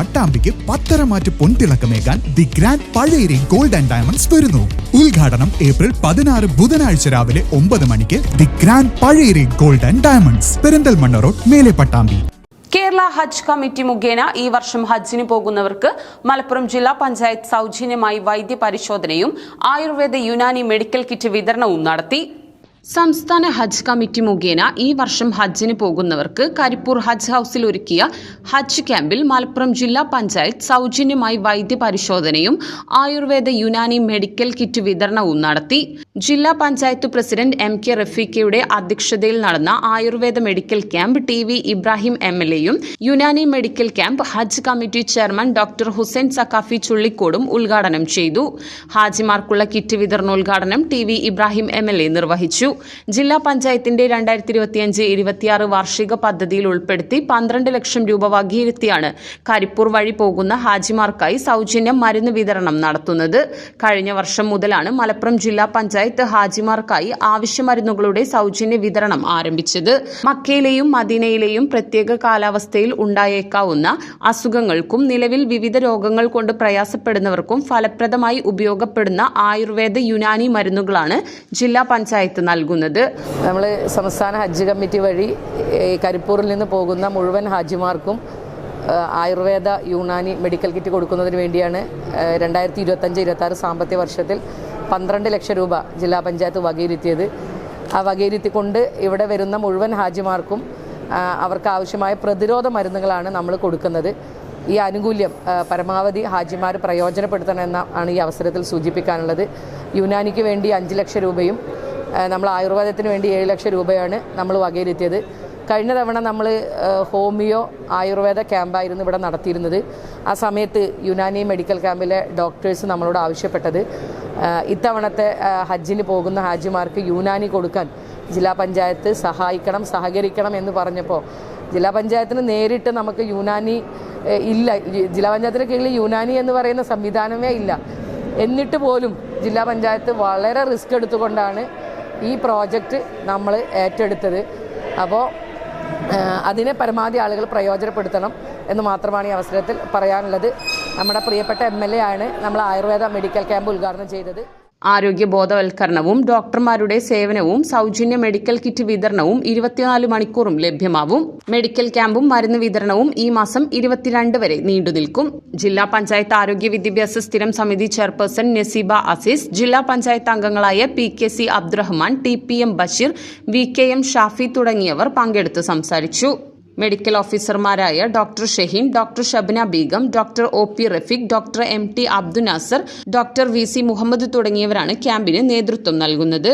പട്ടാമ്പിക്ക് പത്തരമാറ്റ് പൊൻതിളക്കമേകാൻ the grand Pazhayari gold and diamonds വരുന്നു. ഉദ്ഘാടനം ഏപ്രിൽ പതിനാറ് ബുധനാഴ്ച രാവിലെ ഒമ്പത് മണിക്ക് the grand Pazhayari gold and diamonds Perinthalmanna road മേലെ പട്ടാമ്പി. കേരള ഹജ്ജ് കമ്മിറ്റി മുഖേന ഈ വർഷം ഹജ്ജിന് പോകുന്നവർക്ക് മലപ്പുറം ജില്ലാ പഞ്ചായത്ത് സൗജന്യമായി വൈദ്യ പരിശോധനയും ആയുർവേദ യുനാനി മെഡിക്കൽ കിറ്റ് വിതരണവും നടത്തി. സംസ്ഥാന ഹജ്ജ് കമ്മിറ്റി മുഖേന ഈ വർഷം ഹജ്ജിന് പോകുന്നവർക്ക് കരിപ്പൂർ ഹജ്ജ് ഹൌസിൽ ഒരുക്കിയ ഹജ്ജ് ക്യാമ്പിൽ മലപ്പുറം ജില്ലാ പഞ്ചായത്ത് സൗജന്യമായി വൈദ്യ പരിശോധനയും ആയുർവേദ യുനാനി മെഡിക്കൽ കിറ്റ് വിതരണവും നടത്തി. ജില്ലാ പഞ്ചായത്ത് പ്രസിഡന്റ് എം കെ റഫീഖയുടെ അധ്യക്ഷതയിൽ നടന്ന Ayurveda medical camp T V Ibrahim M L എയും യുനാനി മെഡിക്കൽ ക്യാമ്പ് ഹജ്ജ് committee chairman doctor Hussain Sakhafi ചുള്ളിക്കോടും ഉദ്ഘാടനം ചെയ്തു. ഹാജിമാർക്കുള്ള കിറ്റ് വിതരണോദ്ഘാടനം T V Ibrahim M L A നിർവഹിച്ചു. ജില്ലാ പഞ്ചായത്തിന്റെ രണ്ടായിരത്തി ഇരുപത്തിയഞ്ച് ഇരുപത്തിയാറ് വാർഷിക പദ്ധതിയിൽ ഉൾപ്പെടുത്തി പന്ത്രണ്ട് ലക്ഷം രൂപ വകയിരുത്തിയാണ് കരിപ്പൂർ വഴി പോകുന്ന ഹാജിമാർക്കായി സൗജന്യ മരുന്ന് വിതരണം നടത്തുന്നത്. കഴിഞ്ഞ വർഷം മുതലാണ് മലപ്പുറം ജില്ലാ പഞ്ചായത്ത് ഹാജിമാർക്കായി ആവശ്യ മരുന്നുകളുടെ സൗജന്യ വിതരണം ആരംഭിച്ചത്. മക്കയിലെയും മദീനയിലെയും പ്രത്യേക കാലാവസ്ഥയിൽ ഉണ്ടായേക്കാവുന്ന അസുഖങ്ങൾക്കും നിലവിൽ വിവിധ രോഗങ്ങൾ കൊണ്ട് പ്രയാസപ്പെടുന്നവർക്കും ഫലപ്രദമായി ഉപയോഗപ്പെടുന്ന ആയുർവേദ യുനാനി മരുന്നുകളാണ് ജില്ലാ പഞ്ചായത്ത് നൽകുന്നത്. നമ്മൾ സംസ്ഥാന ഹജ്ജ് കമ്മിറ്റി വഴി കരിപ്പൂരിൽ നിന്ന് പോകുന്ന മുഴുവൻ ഹാജിമാർക്കും ആയുർവേദ യൂണാനി മെഡിക്കൽ കിറ്റ് കൊടുക്കുന്നതിന് വേണ്ടിയാണ് രണ്ടായിരത്തി ഇരുപത്തഞ്ച് ഇരുപത്താറ് സാമ്പത്തിക വർഷത്തിൽ പന്ത്രണ്ട് ലക്ഷം രൂപ ജില്ലാ പഞ്ചായത്ത് വകയിരുത്തിയത്. ആ വകയിരുത്തിക്കൊണ്ട് ഇവിടെ വരുന്ന മുഴുവൻ ഹാജിമാർക്കും അവർക്ക് ആവശ്യമായ പ്രതിരോധ മരുന്നുകളാണ് നമ്മൾ കൊടുക്കുന്നത്. ഈ ആനുകൂല്യം പരമാവധി ഹാജിമാർ പ്രയോജനപ്പെടുത്തണമെന്ന ആണ് ഈ അവസരത്തിൽ സൂചിപ്പിക്കാനുള്ളത്. യുനാനിക്ക് വേണ്ടി അഞ്ച് ലക്ഷം രൂപയും നമ്മൾ ആയുർവേദത്തിന് വേണ്ടി ഏഴ് ലക്ഷം രൂപയാണ് നമ്മൾ വകയിരുത്തിയത്. കഴിഞ്ഞ തവണ നമ്മൾ ഹോമിയോ ആയുർവേദ ക്യാമ്പായിരുന്നു ഇവിടെ നടത്തിയിരുന്നത്. ആ സമയത്ത് യുനാനി മെഡിക്കൽ ക്യാമ്പിലെ ഡോക്ടേഴ്സ് നമ്മളോട് ആവശ്യപ്പെട്ടത്. ഇത്തവണത്തെ ഹജ്ജിന് പോകുന്ന ഹാജിമാർക്ക് യുനാനി കൊടുക്കാൻ ജില്ലാ പഞ്ചായത്ത് സഹായിക്കണം സഹകരിക്കണം എന്ന് പറഞ്ഞപ്പോൾ ജില്ലാ പഞ്ചായത്തിന് നേരിട്ട് നമുക്ക് യുനാനി ഇല്ല. ജില്ലാ പഞ്ചായത്തിന് കീഴിൽ യുനാനി എന്ന് പറയുന്ന സംവിധാനമേ ഇല്ല. എന്നിട്ട് പോലും ജില്ലാ പഞ്ചായത്ത് വളരെ റിസ്ക് എടുത്തുകൊണ്ടാണ് ഈ പ്രോജക്റ്റ് നമ്മൾ ഏറ്റെടുത്തത്. അപ്പോൾ അതിനെ പരമാവധി ആളുകൾ പ്രയോജനപ്പെടുത്തണം എന്ന് മാത്രമാണ് ഈ അവസരത്തിൽ പറയാനുള്ളത്. നമ്മുടെ പ്രിയപ്പെട്ട എം എൽ എ ആണ് നമ്മൾ ആയുർവേദ മെഡിക്കൽ ക്യാമ്പ് ഉദ്ഘാടനം ചെയ്തത്. ആരോഗ്യ ബോധവൽക്കരണവും ഡോക്ടർമാരുടെ സേവനവും സൗജന്യ മെഡിക്കൽ കിറ്റ് വിതരണവും ഇരുപത്തിനാല് മണിക്കൂറും ലഭ്യമാവും. മെഡിക്കൽ ക്യാമ്പും മരുന്ന് വിതരണവും ഈ മാസം ഇരുപത്തിരണ്ട് വരെ നീണ്ടുനിൽക്കും ജില്ലാ പഞ്ചായത്ത് ആരോഗ്യ വിദ്യാഭ്യാസ സ്ഥിരം സമിതി ചെയർപേഴ്സൺ നസീബ അസീസ് ജില്ലാ പഞ്ചായത്ത് അംഗങ്ങളായ P K C Abdurahman T P M Basheer V K M Shafi തുടങ്ങിയവർ പങ്കെടുത്ത് സംസാരിച്ചു. മെഡിക്കൽ ഓഫീസർമാരായ doctor Shaheen doctor Shabna Beegum doctor O P Rafeeq doctor M T Abdu Nasser doctor V C Muhammad തുടങ്ങിയവരാണ് ക്യാമ്പിന് നേതൃത്വം നൽകുന്നത്.